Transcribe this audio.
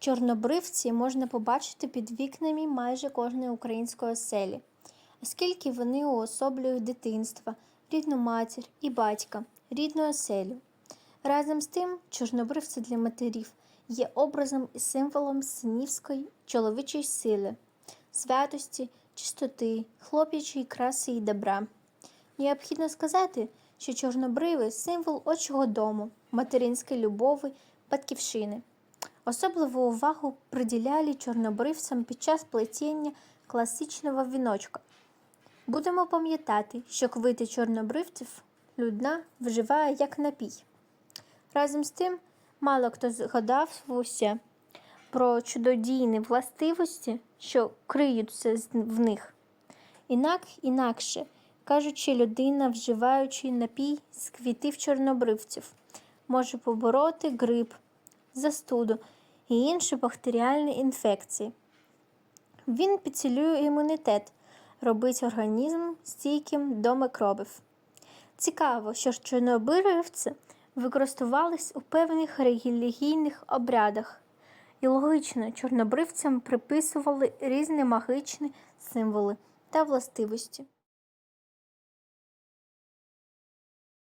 Чорнобривці можна побачити під вікнами майже кожної української оселі, оскільки вони уособлюють дитинство, рідну матір і батька, рідну оселю. Разом з тим, чорнобривці для матерів є образом і символом синівської чоловічої сили, святості, чистоти, хлоп'ячої краси і добра. Необхідно сказати, що чорнобривий символ отчого дому, материнської любові, батьківщини. Особливу увагу приділяли чорнобривцям під час плетіння класичного віночка. Будемо пам'ятати, що квити чорнобривців людна вживає як напій. Разом з тим, мало хто згадався про чудодійні властивості, що криються в них. Інак інакше, кажучи, людина, вживаючи напій з квітів чорнобривців, може побороти грип, застуду і інші бактеріальні інфекції. Він підсилює імунітет, робить організм стійким до микробів. Цікаво, що чорнобривці використовувались у певних релігійних обрядах, і логічно чорнобривцям приписували різні магічні символи та властивості.